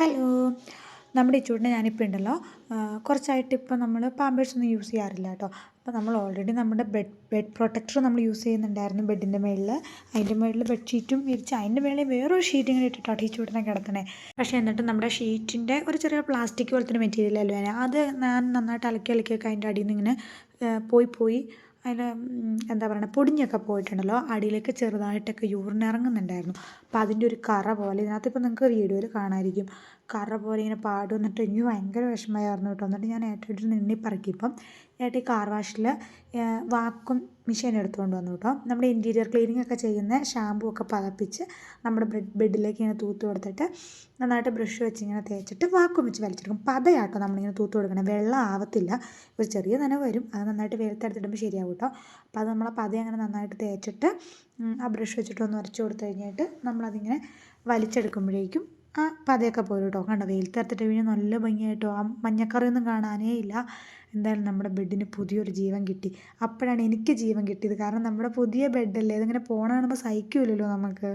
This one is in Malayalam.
ഹലോ. നമ്മുടെ ഈ ചൂടിന് ഞാനിപ്പോൾ ഉണ്ടല്ലോ കുറച്ചായിട്ട് ഇപ്പോൾ നമ്മൾ പാമ്പേഴ്സ് ഒന്നും യൂസ് ചെയ്യാറില്ല കേട്ടോ. അപ്പോൾ നമ്മൾ ഓൾറെഡി നമ്മുടെ ബെഡ് ബെഡ് പ്രൊട്ടക്ടർ നമ്മൾ യൂസ് ചെയ്യുന്നുണ്ടായിരുന്നു ബെഡിന്റെ മേളിൽ അതിന്റെ മുകളിൽ ബെഡ്ഷീറ്റും വിരിച്ച് അതിന്റെ മേളിൽ വേറൊരു ഷീറ്റും കൂടി ഇട്ടിട്ടോ ഈ ചൂടിനെ കിടത്തണേ പക്ഷേ എന്നിട്ട് നമ്മുടെ ഷീറ്റിന്റെ ഒരു ചെറിയ പ്ലാസ്റ്റിക് പോലത്തെ മെറ്റീരിയൽ അല്ലേ അത് ഞാൻ നന്നായിട്ട് അലക്കി അലക്കിയൊക്കെ അതിന്റെ അടിയിൽ നിന്ന് ഇങ്ങനെ പോയി പോയി അതിൽ എന്താ പറയുക പൊടിഞ്ഞൊക്കെ പോയിട്ടുണ്ടല്ലോ അടിയിലേക്ക് ചെറുതായിട്ടൊക്കെ യൂറിൻ ഇറങ്ങുന്നുണ്ടായിരുന്നു. അപ്പോൾ അതിന്റെ ഒരു കറ പോലെ ഇതിനകത്ത് ഇപ്പോൾ നിങ്ങൾക്ക് വീഡിയോയിൽ കാണാമായിരിക്കും. കറ പോലെ ഇങ്ങനെ പാട് വന്നിട്ട് എനിക്ക് ഭയങ്കര വിഷമമായിരുന്നു കേട്ടോ. എന്നിട്ട് ഞാൻ ഏട്ടയുടെ നിണ്ണി പറക്കിയപ്പം ഏട്ടി കാർ വാഷിൽ വാക്കും മെഷീൻ എടുത്തുകൊണ്ട് വന്നു കേട്ടോ. നമ്മുടെ ഇന്റീരിയർ ക്ലീനിങ് ഒക്കെ ചെയ്യുന്ന ഷാമ്പു ഒക്കെ പതപ്പിച്ച് നമ്മുടെ ബെഡ് ബെഡിലേക്ക് ഇങ്ങനെ തൂത്ത് കൊടുത്തിട്ട് നന്നായിട്ട് ബ്രഷ് വെച്ച് ഇങ്ങനെ തേച്ചിട്ട് വാക്കും വെച്ച് വലിച്ചെടുക്കും. പതയാട്ടോ നമ്മളിങ്ങനെ തൂത്ത് കൊടുക്കണം. വെള്ളം ആവത്തില്ല. ഒരു ചെറിയ നനവ് വരും. അത് നന്നായിട്ട് വെയിലത്തെടുത്തിടുമ്പോൾ ശരിയാവും കേട്ടോ. അപ്പോൾ അത് നമ്മളെ പത അങ്ങനെ നന്നായിട്ട് തേച്ചിട്ട് ആ ബ്രഷ് വെച്ചിട്ട് ഒന്ന് ഉരച്ച് കൊടുത്തു കഴിഞ്ഞിട്ട് നമ്മളതിങ്ങനെ വലിച്ചെടുക്കുമ്പോഴേക്കും ആ പതയൊക്കെ പോരും കേട്ടോ കണ്ടോ വെയിലത്തെടുത്തിട്ട് വീണ് നല്ല ഭംഗിയായിട്ടോ. ആ മഞ്ഞക്കറിയൊന്നും കാണാനേ ഇല്ല. എന്തായാലും നമ്മുടെ ബെഡിന് പുതിയൊരു ജീവൻ കിട്ടി. അപ്പോഴാണ് എനിക്ക് ജീവൻ കിട്ടിയത്. കാരണം നമ്മുടെ പുതിയ ബെഡല്ലേ ഇതിങ്ങനെ പോകണ കാണുമ്പോൾ സഹിക്കില്ലല്ലോ നമുക്ക്.